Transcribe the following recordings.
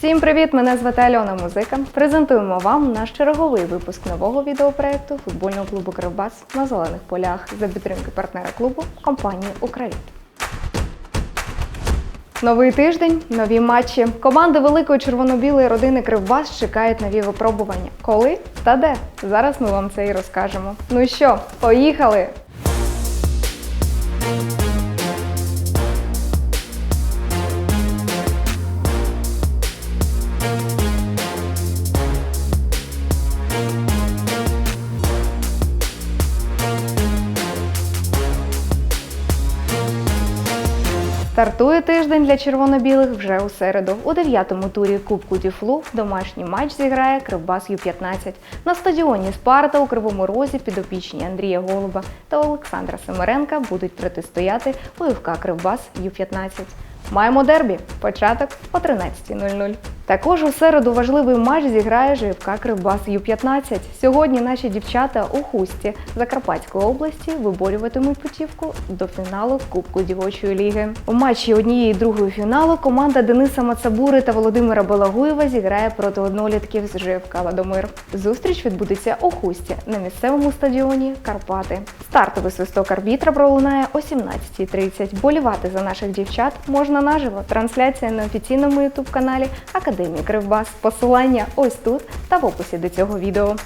Всім привіт! Мене звати Альона Музика. Презентуємо вам наш черговий випуск нового відеопроекту футбольного клубу Кривбас на зелених полях за підтримки партнера клубу компанії Україн. Новий тиждень, нові матчі. Команди великої червоно-білої родини Кривбас чекають нові випробування. Коли та де? Зараз ми вам це і розкажемо. Ну що, поїхали! Стартує тиждень для червоно-білих вже у середу. У дев'ятому турі Кубку Діфлу домашній матч зіграє Кривбас Ю-15. На стадіоні Спарта у Кривому Розі підопічні Андрія Голуба та Олександра Семеренка будуть протистояти УФК Кривбас Ю-15. Маємо дербі. Початок о 13.00. Також у середу важливий матч зіграє ЖФК Кривбас Ю-15. Сьогодні наші дівчата у хусті Закарпатської області виборюватимуть путівку до фіналу Кубку дівочої ліги. У матчі однієї і другої фіналу команда Дениса Мацабури та Володимира Балагуєва зіграє проти однолітків з ЖФК Ладомир. Зустріч відбудеться у хусті на місцевому стадіоні Карпати. Стартовий свисток арбітра пролунає о 17.30. Болівати за наших дівчат можна наживо. Трансляція на офіційному ютуб каналі Академії Кривбас. Посилання ось тут та в описі до цього відео.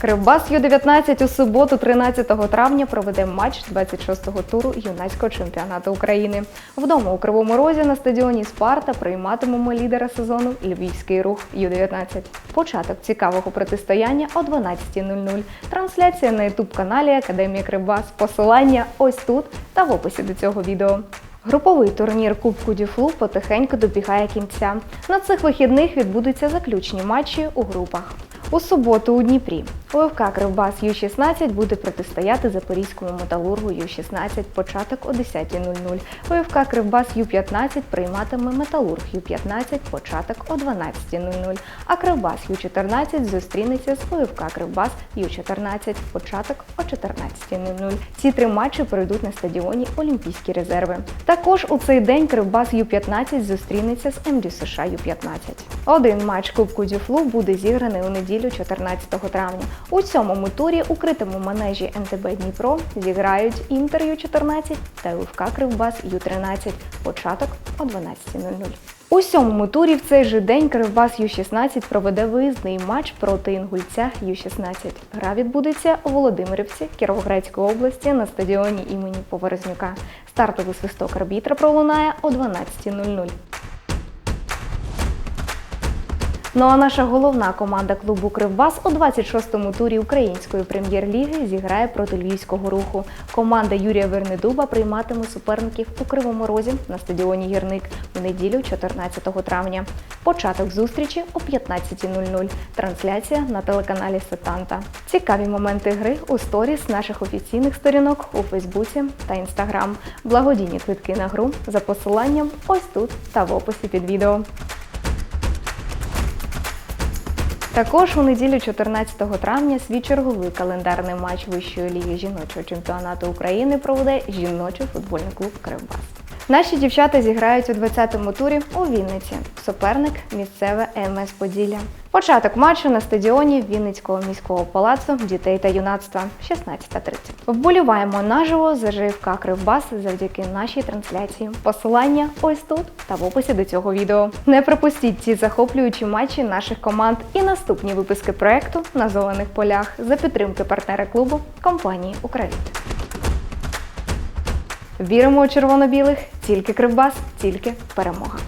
Кривбас Ю-19 у суботу, 13 травня, проведе матч 26-го туру юнацького чемпіонату України. Вдома у Кривому Розі на стадіоні Спарта прийматимемо лідера сезону Львівський рух Ю-19. Початок цікавого протистояння о 12.00. Трансляція на ютуб-каналі Академії Кривбас. Посилання ось тут та в описі до цього відео. Груповий турнір Кубку Діфлу потихеньку добігає кінця. На цих вихідних відбудуться заключні матчі у групах. У суботу у Дніпрі УФК Кривбас Ю-16 буде протистояти Запорізькому металургу Ю-16 початок о 10.00. УФК Кривбас Ю-15 прийматиме металург Ю-15 початок о 12.00. А Кривбас Ю-14 зустрінеться з УФК Кривбас Ю-14 початок о 14.00. Ці три матчі пройдуть на стадіоні Олімпійські резерви. Також у цей день Кривбас Ю-15 зустрінеться з МДЮ США Ю-15. Один матч Кубку Дюфлу буде зіграний у неділю 14 травня. У сьомому турі у критому манежі НТБ Дніпро зіграють Інтер Ю-14 та УФК Кривбас Ю-13. Початок о 12.00. У сьомому турі в цей же день Кривбас Ю-16 проведе виїзний матч проти інгульця Ю-16. Гра відбудеться у Володимирівці Кіровоградської області на стадіоні імені Поворознюка. Стартовий свисток арбітра пролунає о 12.00. Ну а наша головна команда клубу Кривбас у 26-му турі української прем'єр-ліги зіграє проти львівського руху. Команда Юрія Вернедуба прийматиме суперників у Кривому Розі на стадіоні Гірник у неділю 14 травня. Початок зустрічі о 15.00. Трансляція на телеканалі Сетанта. Цікаві моменти гри у сторіс наших офіційних сторінок у Фейсбуці та Інстаграм. Благодійні квитки на гру за посиланням ось тут та в описі під відео. Також у неділю 14 травня свій черговий календарний матч Вищої ліги жіночого чемпіонату України проведе жіночий футбольний клуб Кривбас. Наші дівчата зіграють у 20-му турі у Вінниці. Суперник місцеве МС Поділля. Початок матчу на стадіоні Вінницького міського палацу дітей та юнацтва 16.30. Вболіваємо наживо за ЖФК Кривбас завдяки нашій трансляції. Посилання ось тут та в описі до цього відео. Не пропустіть ці захоплюючі матчі наших команд і наступні випуски проекту на зелених полях за підтримки партнера клубу компанії Україн. Віримо у червоно-білих, тільки Кривбас, тільки перемога.